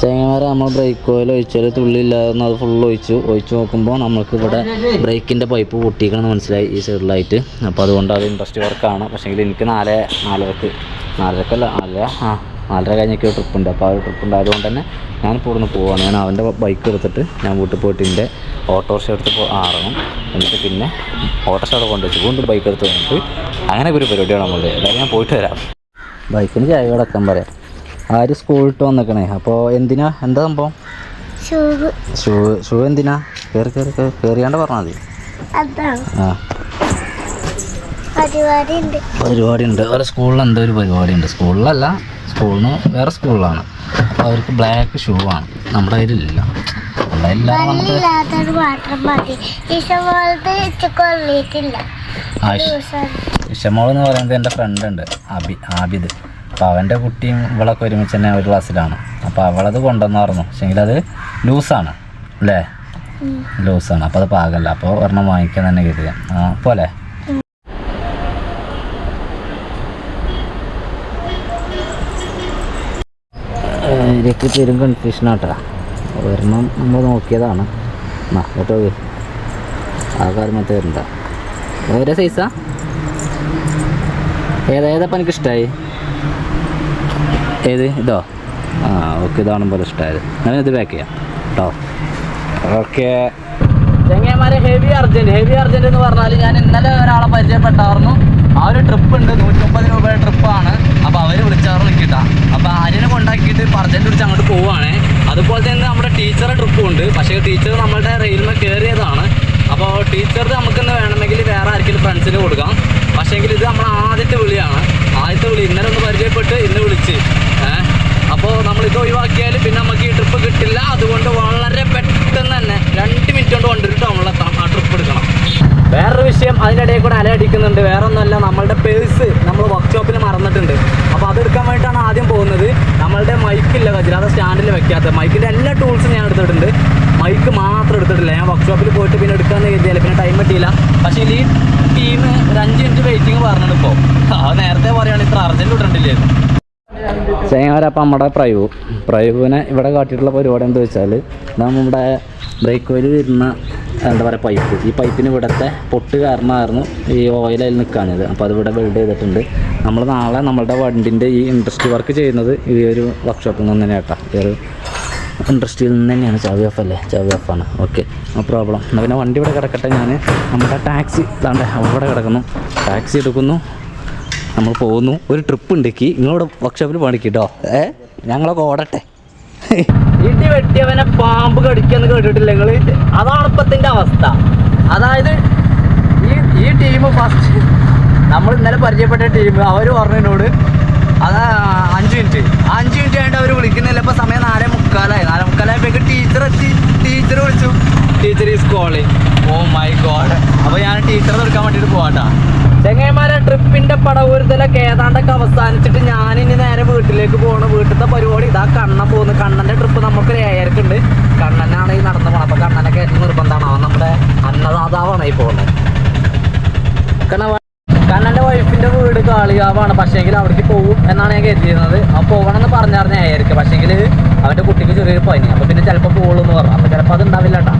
Speaker 1: ചെങ്ങന്മാരെ നമ്മൾ ബ്രേക്ക് ഓയിൽ ഒഴിച്ചാൽ തുള്ളി ഇല്ലാതെ അത് ഫുൾ ഒഴിച്ചു. ഒഴിച്ചു നോക്കുമ്പോൾ നമുക്ക് ഇവിടെ ബ്രേക്കിന്റെ പൈപ്പ് പൊട്ടിക്കണമെന്ന് മനസ്സിലായി ഈ സൈഡിലായിട്ട് അപ്പോൾ അതുകൊണ്ട് അത് ഇൻട്രസ്റ്റ് വർക്കാണ് പക്ഷേങ്കിൽ എനിക്ക് നാല് നാലരക്ക് നാലരക്കല്ല നാലര ആ നാലര കഴിഞ്ഞൊക്കെ ഒരു ട്രിപ്പ് ഉണ്ട്. അപ്പോൾ ആ ഒരു ട്രിപ്പ് ഉണ്ട് അതുകൊണ്ട് തന്നെ ഞാൻ ഇവിടുന്ന് പോവാണ്. ഞാൻ അവന്റെ ബൈക്ക് എടുത്തിട്ട് ഞാൻ വീട്ടിൽ പോയിട്ട് എന്റെ ഓട്ടോറിക്ഷ എടുത്ത് ആറണം എന്നിട്ട് പിന്നെ ഓട്ടോറിക്ഷ അവിടെ കൊണ്ടുവച്ചു വീണ്ടും ബൈക്ക് എടുത്ത് വന്നിട്ട് അങ്ങനെ ഒരു പരിപാടിയാണ് നമ്മൾ എല്ലാവരും ഞാൻ പോയിട്ട് വരാം. ബൈക്കിന് ചായ അടക്കം പറയാം. ആര് സ്കൂളിട്ട് വന്നേക്കണേ? അപ്പോൾ എന്തിനാ? എന്താ സംഭവം? ഷൂ ഷൂ എന്തിനാ? കയറി കയറി കേറിയാണ്ട് കയറിയാണ്ട് പറഞ്ഞാൽ മതി ആ.
Speaker 3: പരിപാടി ഉണ്ട്
Speaker 1: പരിപാടി ഉണ്ട് അവരെ സ്കൂളിൽ എന്തോ ഒരു പരിപാടി ഉണ്ട് സ്കൂളിലല്ല സ്കൂളിൽ നിന്ന് വേറെ സ്കൂളിലാണ് അപ്പോൾ അവർക്ക് ബ്ലാക്ക് ഷൂ ആണ് നമ്മുടെ കയ്യിലില്ല. ഇഷമോൾ എന്ന് പറയുന്നത് എന്റെ ഫ്രണ്ട് ഉണ്ട് അബി ആബിദ്. അപ്പോൾ അവന്റെ കുട്ടിയും ഇവളൊക്കെ ഒരുമിച്ച് തന്നെ ഒരു ക്ലാസ്സിലാണ് അപ്പോൾ അവളത് കൊണ്ടുവന്നായിരുന്നു പക്ഷേങ്കിൽ അത് ലൂസാണ്. അല്ലേ? ലൂസാണ്. അപ്പോൾ അത് പാകല്ല. അപ്പോൾ ഒരെണ്ണം വാങ്ങിക്കാൻ തന്നെ കരുതുക ആ പോലെ എനിക്ക് പേരും കൺഫ്യൂഷൻ ആട്ടാ. ഒരെണ്ണം നമ്മൾ നോക്കിയതാണ്. എന്നാ കേട്ടോ ആ കാര്യം മറ്റേ വരണ്ട. ഓരോ സൈസാ ഏതാ ഏതാ എനിക്ക് ഇഷ്ടമായി ഏത്? ഇതോ? ആ ഓക്കെ ഇതാണ് പോലെ ഇഷ്ടമായത് ഇത് പാക്ക് ചെയ്യാം. കേട്ടോ ഓക്കെ. ചെങ്ങന്മാരെ ഹെവി അർജന്റ് ഹെവി അർജന്റ് എന്ന് പറഞ്ഞാൽ ഞാൻ ഇന്നലെ ഒരാളെ പരിചയപ്പെട്ടായിരുന്നു. ആ ഒരു ട്രിപ്പ് ഉണ്ട്. നൂറ്റമ്പത് രൂപയുടെ ട്രിപ്പാണ് അപ്പോൾ അവർ വിളിച്ചായിരുന്നു നിൽക്കിട്ടാ അപ്പോൾ ആര്യനെ കൊണ്ടാക്കിയിട്ട് ഇപ്പോൾ അർജന്റ് വിളിച്ച് അങ്ങോട്ട് പോവുകയാണ് അതുപോലെ തന്നെ നമ്മുടെ ടീച്ചറെ ട്രിപ്പും ഉണ്ട്. പക്ഷേ ടീച്ചർ നമ്മളുടെ റെയിൽമേ കയറിയതാണ് അപ്പോൾ ടീച്ചർ നമുക്കിന്ന് വേണമെങ്കിൽ വേറെ ആർക്കെങ്കിലും ഫ്രണ്ട്സിന് കൊടുക്കാം. പക്ഷേങ്കിൽ ഇത് നമ്മൾ ആദ്യത്തെ വിളിയാണ്. ആദ്യത്തെ വിളി ഇന്നലെ ഒന്ന് പരിചയപ്പെട്ട് ഇന്ന് വിളിച്ച്. അപ്പോൾ നമ്മൾ ഇത് ഒഴിവാക്കിയാൽ പിന്നെ നമുക്ക് ഈ ട്രിപ്പ് കിട്ടില്ല. അതുകൊണ്ട് വളരെ പെട്ടെന്ന് തന്നെ രണ്ട് മിനിറ്റ് കൊണ്ട് കൊണ്ടിട്ട് നമ്മളെത്തണം ആ ട്രിപ്പ് എടുക്കണം. വേറൊരു വിഷയം അതിനിടയിൽ കൂടെ അലയടിക്കുന്നുണ്ട് വേറെ ഒന്നുമല്ല നമ്മളുടെ പേഴ്സ് നമ്മൾ വർക്ക്ഷോപ്പിൽ മറന്നിട്ടുണ്ട്. അപ്പോൾ അതെടുക്കാൻ വേണ്ടിയിട്ടാണ് ആദ്യം പോകുന്നത്. നമ്മളുടെ മൈക്കില്ല അത് സ്റ്റാൻഡിൽ വെക്കാത്തത്. മൈക്കിന്റെ എല്ലാ ടൂൾസും ഞാൻ എടുത്തിട്ടുണ്ട്. മൈക്ക് മാത്രം എടുത്തിട്ടില്ല. ഞാൻ വർക്ക്ഷോപ്പിൽ പോയിട്ട് പിന്നെ എടുക്കാമെന്ന് കരുതിയാൽ പിന്നെ ടൈം കിട്ടിയില്ല. പക്ഷേ ഈ ടീം ഒരു അഞ്ച് മിനിറ്റ് വെയിറ്റിംഗ് പറഞ്ഞിട്ട് അത് നേരത്തെ പറയുകയാണെങ്കിൽ ഇത്ര അർജന്റ് വിടണ്ടില്ലായിരുന്നു ചേങ്ങാരപ്പം നമ്മുടെ പ്രയു പ്രയുവിനെ ഇവിടെ കാട്ടിയിട്ടുള്ള പരിപാടി എന്താ വെച്ചാൽ നമ്മുടെ ബ്രേക്ക് ഓയിൽ വരുന്ന എന്താ പറയുക പൈപ്പ് ഈ പൈപ്പിന് ഇവിടുത്തെ പൊട്ട് കാരണമായിരുന്നു ഈ ഓയിൽ നിൽക്കാനത് അപ്പോൾ അത് ഇവിടെ ബിൽഡ് ചെയ്തിട്ടുണ്ട്. നമ്മൾ നാളെ നമ്മളുടെ വണ്ടിന്റെ ഈ ഇൻഡസ്ട്രി വർക്ക് ചെയ്യുന്നത് ഈ ഒരു വർക്ക്ഷോപ്പിൽ നിന്ന് തന്നെ കേട്ടോ. ഈ ഒരു ഇൻഡസ്ട്രിയിൽ നിന്ന് തന്നെയാണ്. ചാവി ഓഫ് അല്ലേ? ചാവി ഓഫാണ് ഓക്കെ നോ പ്രോബ്ലം എന്നാൽ പിന്നെ വണ്ടി ഇവിടെ കിടക്കട്ടെ. ഞാൻ നമ്മുടെ ടാക്സി ഇതാണ്ട് അവിടെ കിടക്കുന്നു. ടാക്സി എടുക്കുന്നു. നമ്മൾ പോകുന്നു. ഒരു ട്രിപ്പ് ഉണ്ടെക്കി നിങ്ങളോട് വർക്ക്ഷോപ്പിൽ പണിക്കിട്ടോ ഏ? ഞങ്ങളൊക്കെ ഓടട്ടെ. ഇടി വെട്ടിയവനെ പാമ്പ് കടിക്കാന്ന് കേട്ടിട്ടില്ല നിങ്ങൾ അതാണ് ഇപ്പത്തിന്റെ അവസ്ഥ. അതായത് ഈ ഈ ടീം ഫസ്റ്റ് നമ്മൾ ഇന്നലെ പരിചയപ്പെട്ട ടീം അവർ പറഞ്ഞതിനോട് അതാ അഞ്ച് മിനിറ്റ് അഞ്ച് മിനിറ്റ് ആയിട്ട് അവർ വിളിക്കുന്നില്ല. ഇപ്പൊ സമയം നാലേ മുക്കാലായി. നാലേ മുക്കാലായപ്പോഴേക്ക് ടീച്ചർ എത്തി. ടീച്ചർ വിളിച്ചു. Teacher is calling oh my God അപ്പൊ ഞാൻ ടീച്ചറെ എടുക്കാൻ വേണ്ടിയിട്ട് പോവാട്ടാ. ചെങ്ങന്മാരെ ട്രിപ്പിന്റെ പടവൂരുതലൊക്കെ ഏതാണ്ടൊക്കെ അവസാനിച്ചിട്ട് ഞാൻ ഇനി നേരെ വീട്ടിലേക്ക് പോകണം വീട്ടിലത്തെ പരിപാടി ഇതാ കണ്ണൻ പോകുന്നു കണ്ണന്റെ ട്രിപ്പ് നമുക്ക് ഏഴരക്കുണ്ട് കണ്ണനാണ് ഈ നടന്നു പോകണം അപ്പൊ കണ്ണനൊക്കെ ഏറ്റവും നിർബന്ധമാണ് അവൻ നമ്മുടെ അന്നദാതാവാണ് ഈ പോകുന്നത്. കണ്ണന്റെ വൈഫിന്റെ വീട് കാളികാവാണ് പക്ഷേങ്കിൽ അവിടേക്ക് പോകും എന്നാണ് ഞാൻ കരുതിയിരുന്നത്. അപ്പൊ പോകണം എന്ന് പറഞ്ഞായിരുന്നു ഏഴരക്ക്. പക്ഷേങ്കിൽ അവന്റെ കുട്ടിക്ക് ചെറിയൊരു പനി. അപ്പൊ പിന്നെ ചിലപ്പോൾ പോകുള്ളൂ എന്ന് പറഞ്ഞു. അപ്പൊ ചിലപ്പോൾ അത് ഉണ്ടാവില്ല കേട്ടോ.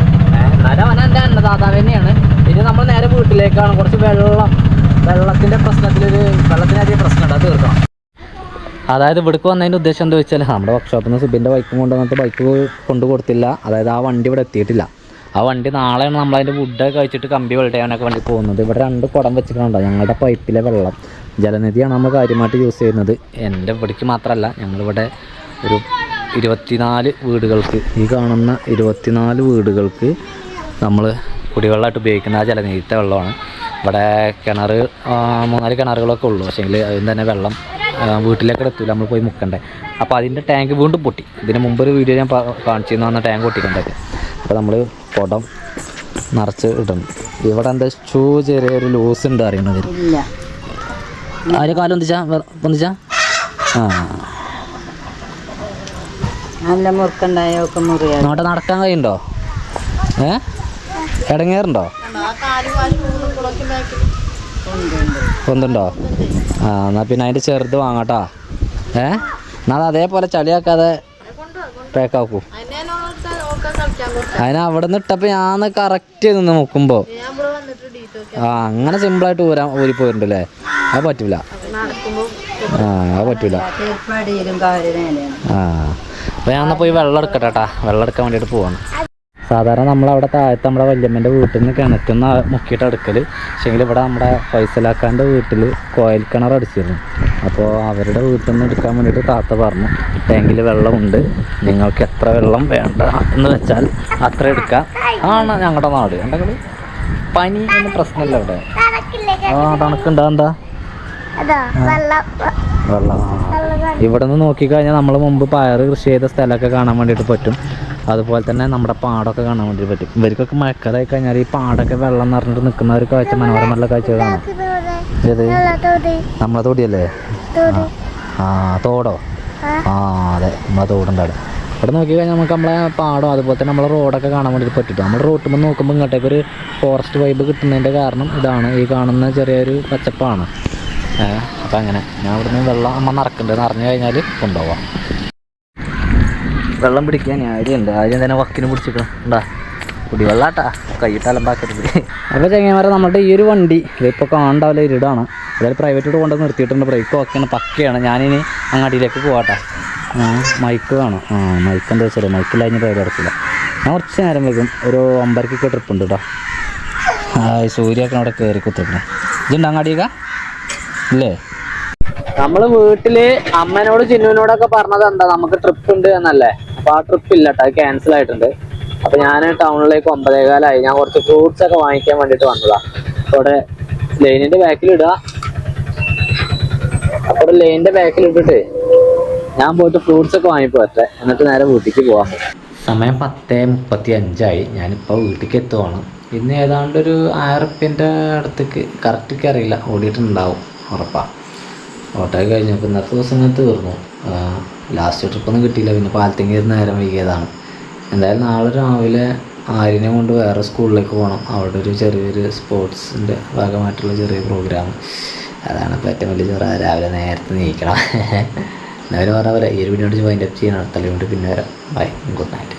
Speaker 1: എന്നാലും അവൻ എന്റെ അന്നദാതാവ് തന്നെയാണ്. ഇനി നമ്മൾ നേരെ വീട്ടിലേക്കാണ്. കുറച്ച് വെള്ളം വെള്ളത്തിന്റെ പ്രശ്നത്തിലൊരു വെള്ളത്തിനധികം പ്രശ്നമുണ്ട്. അത് തീർക്കണം. അതായത് ഇവിടേക്ക് വന്നതിന്റെ ഉദ്ദേശം എന്താ വെച്ചാൽ നമ്മുടെ വർക്ക്ഷോപ്പിൽ നിന്ന് സുബിന്റെ ബൈക്കും കൊണ്ടുവന്നിട്ട് ബൈക്ക് കൊണ്ടു കൊടുത്തില്ല. അതായത് ആ വണ്ടി ഇവിടെ എത്തിയിട്ടില്ല. ആ വണ്ടി നാളെയാണ് നമ്മളതിന്റെ വുഡൊക്കെ കഴിച്ചിട്ട് കമ്പി വെള്ളയാനൊക്കെ വണ്ടി പോകുന്നത്. ഇവിടെ രണ്ട് കുടം വെച്ചിട്ടുണ്ടോ? ഞങ്ങളുടെ പൈപ്പിലെ വെള്ളം. ജലനിധിയാണ് നമ്മൾ കാര്യമായിട്ട് യൂസ് ചെയ്യുന്നത്. എന്റെ ഇവിടേക്ക് മാത്രമല്ല ഞങ്ങളിവിടെ ഒരു ഇരുപത്തിനാല് വീടുകൾക്ക് ഈ കാണുന്ന ഇരുപത്തിനാല് വീടുകൾക്ക് നമ്മൾ കുടിവെള്ളമായിട്ട് ഉപയോഗിക്കുന്ന ആ ജലനിധിത്തെ വെള്ളമാണ്. ഇവിടെ കിണർ മൂന്നാൽ കിണറുകളൊക്കെ ഉള്ളൂ. പക്ഷേ അതിന് തന്നെ വെള്ളം വീട്ടിലേക്ക് എത്തൂല നമ്മൾ പോയി മുക്കണ്ടേ. അപ്പോൾ അതിന്റെ ടാങ്ക് വീണ്ടും പൊട്ടി. ഇതിന് മുമ്പ് ഒരു വീഡിയോ ഞാൻ കാണിച്ചിരുന്നു. വന്ന ടാങ്ക് പൊട്ടിക്കണ്ടത് അപ്പോൾ നമ്മൾ കുടം നിറച്ച് ഇടണം. ഇവിടെ എന്താ ഷൂ ചെറിയൊരു ലൂസ് ഉണ്ട് അറിയണത്? ആര് കാലം പൊന്തിച്ചാ വെർ- ആ.
Speaker 2: നല്ല മുറുക്കുണ്ടായ
Speaker 1: നോട്ടെ നടക്കാൻ കഴിയുണ്ടോ ഏ? ഇടങ്ങേറുണ്ടോ? പൊന്തുണ്ടോ? ആ എന്നാൽ പിന്നെ അതിന്റെ ചെറുത് വാങ്ങട്ടാ. ഏ? എന്നാൽ അത് അതേപോലെ ചളിയാക്കാതെ പേക്കാക്കൂ അതിന് അവിടെ നിന്ന് ഇട്ടപ്പോൾ ഞാൻ കറക്റ്റ് നിന്ന് നോക്കുമ്പോൾ ആ അങ്ങനെ സിമ്പിളായിട്ട് ഊരാൻ അല്ലേ അത് പറ്റൂല. ആ അത് പറ്റൂല. ആ അപ്പോൾ ഞാൻ പോയി വെള്ളം എടുക്കട്ടെ കേട്ടാ വെള്ളം എടുക്കാൻ വേണ്ടിയിട്ട് പോവാണ്. സാധാരണ നമ്മളവിടെ താഴത്ത് നമ്മുടെ വല്യമ്മന്റെ വീട്ടിൽ നിന്ന് കിണറ്റുന്ന മുക്കിയിട്ട് അടുക്കൽ പക്ഷേങ്കിൽ ഇവിടെ നമ്മുടെ ഫൈസലാക്കാന്റെ വീട്ടിൽ കോയൽ കിണർ അടിച്ചിരുന്നു. അപ്പോൾ അവരുടെ വീട്ടിൽ നിന്ന് എടുക്കാൻ വേണ്ടിയിട്ട് താത്ത പറഞ്ഞു ടാങ്കിൽ വെള്ളമുണ്ട്. നിങ്ങൾക്ക് എത്ര വെള്ളം വേണ്ട എന്ന് വെച്ചാൽ അത്ര എടുക്കാം. ആണ് ഞങ്ങളുടെ നാട്. എന്തെങ്കിലും പനി ഒന്നും പ്രശ്നമില്ല ഇവിടെ ആ തണുക്കുണ്ടാ എന്താ?
Speaker 3: വെള്ളം.
Speaker 1: ഇവിടെ നിന്ന് നോക്കിക്കഴിഞ്ഞാൽ നമ്മൾ മുമ്പ് പയർ കൃഷി ചെയ്ത സ്ഥലമൊക്കെ കാണാൻ വേണ്ടിയിട്ട് പറ്റും. അതുപോലെ തന്നെ നമ്മുടെ പാടമൊക്കെ കാണാൻ വേണ്ടിയിട്ട് പറ്റും. ഇവർക്കൊക്കെ മഴക്കാലമായി കഴിഞ്ഞാൽ ഈ പാടൊക്കെ വെള്ളം നിറഞ്ഞിട്ട് നിൽക്കുന്ന ഒരു കാഴ്ച മനോഹരമുള്ള കാഴ്ച കാണാം ഏത്? നമ്മളെ തോടിയല്ലേ?
Speaker 3: തോടി.
Speaker 1: ആ തോടോ?
Speaker 3: ആ.
Speaker 1: അതെ. നമ്മളെ തോടുണ്ട് അവിടെ ഇവിടെ നോക്കി കഴിഞ്ഞാൽ നമുക്ക് നമ്മളെ പാടം അതുപോലെ തന്നെ നമ്മളെ റോഡൊക്കെ കാണാൻ വേണ്ടിയിട്ട് പറ്റിട്ടു? നമ്മൾ റോട്ടുമ്പോൾ നോക്കുമ്പോൾ ഇങ്ങോട്ടേക്ക് ഒരു ഫോറസ്റ്റ് വൈബ് കിട്ടുന്നതിന്റെ കാരണം ഇതാണ് ഈ കാണുന്ന ചെറിയൊരു പച്ചപ്പാണ്. അപ്പം അങ്ങനെ. ഞാൻ ഇവിടുന്ന് വെള്ളം അമ്മ നടക്കണ്ടെന്ന് നിറഞ്ഞു കഴിഞ്ഞാൽ കൊണ്ടുപോവാം. വെള്ളം പിടിക്കാൻ ആര്യമുണ്ട് ആര്യം തന്നെ വക്കിന് പിടിച്ചിക്കണം ഉണ്ടാ കുടിവെള്ളാട്ടാ. കൈയിട്ട് അലമ്പാക്കരുത്. അപ്പോൾ ചെങ്ങന്മാരെ നമ്മുടെ ഈ ഒരു വണ്ടി ഇതിപ്പോൾ കാണണ്ടാവില്ല ഇരുടാണ് അതായത് പ്രൈവറ്റോട് കൊണ്ട് നിർത്തിയിട്ടുണ്ട്. ബ്രേക്ക് ഒക്കെയാണ് പക്കയാണ്. ഞാനിനി അങ്ങാടിയിലേക്ക് ആ മൈക്ക് വേണം. ആ മൈക്ക് എന്താ വെച്ചാൽ മൈക്കില്ല അതിന് പരിപാടി നടക്കില്ല ഞാൻ കുറച്ച് നേരം വൈകും ഒരു ഒമ്പരക്കൊക്കെ ട്രിപ്പ് ഉണ്ട് കേട്ടോ സൂര്യൊക്കെ അവിടെ കയറി കുത്തിക്കണേ ഇതുണ്ട് അങ്ങാടിയൊക്കെ? ഇല്ലേ നമ്മൾ വീട്ടിൽ അമ്മനോട് ചിന്നുവിനോടൊക്കെ പറഞ്ഞത് എന്താ? നമുക്ക് ട്രിപ്പ് ഉണ്ട് എന്നല്ലേ? അപ്പൊ ആ ട്രിപ്പ് ഇല്ല കേട്ടോ അത് ക്യാൻസൽ ആയിട്ടുണ്ട്. അപ്പൊ ഞാൻ ടൗണിലേക്ക് ഒമ്പതേകാലായി. ഞാൻ കുറച്ച് ഫ്രൂട്ട്സ് ഒക്കെ വാങ്ങിക്കാൻ വേണ്ടിട്ട് വന്നതാ. അവിടെ ലൈനിന്റെ ബാക്കിൽ ഇടുക അപ്പൊ ഇവിടെ ലൈനിന്റെ ബാക്കിൽ ഇട്ടിട്ട് ഞാൻ പോയിട്ട് ഫ്രൂട്ട്സ് ഒക്കെ വാങ്ങിപ്പോട്ടെ എന്നിട്ട് നേരെ വീട്ടിലേക്ക് പോവാൻ സമയം പത്ത് മുപ്പത്തി അഞ്ചായി ഞാനിപ്പോൾ വീട്ടിലേക്ക് എത്തുവാണ്. ഇന്ന് ഏതാണ്ട് ഒരു ആയിരം റുപ്യന്റെ അടുത്തേക്ക് കറക്റ്റ് അറിയില്ല. ഓടിയിട്ടുണ്ടാവും. ഉറപ്പാണ് ഓട്ടോ കഴിഞ്ഞു അപ്പോൾ ഇന്നത്തെ ദിവസം ഇങ്ങനെ തീർന്നു. ലാസ്റ്റ് ട്രിപ്പൊന്നും കിട്ടിയില്ല. പിന്നെ പാലത്തേക്ക് നേരം വൈകിയതാണ്. എന്തായാലും നാളെ രാവിലെ ആര്യനെ കൊണ്ട് വേറെ സ്കൂളിലേക്ക് പോകണം അവിടെ ഒരു ചെറിയൊരു സ്പോർട്സിന്റെ ഭാഗമായിട്ടുള്ള ചെറിയ പ്രോഗ്രാം അതാണ് ഇപ്പോൾ ഏറ്റവും വലിയ ചെറിയ രാവിലെ നേരത്തെ നീക്കണം. എന്നാലും പറഞ്ഞ പോലെ ഈ ഒരു വീഡിയോ വൈൻഡപ്പ് ചെയ്യണം. അടുത്ത വീണ്ടും പിന്നെ വരാം. Bye good night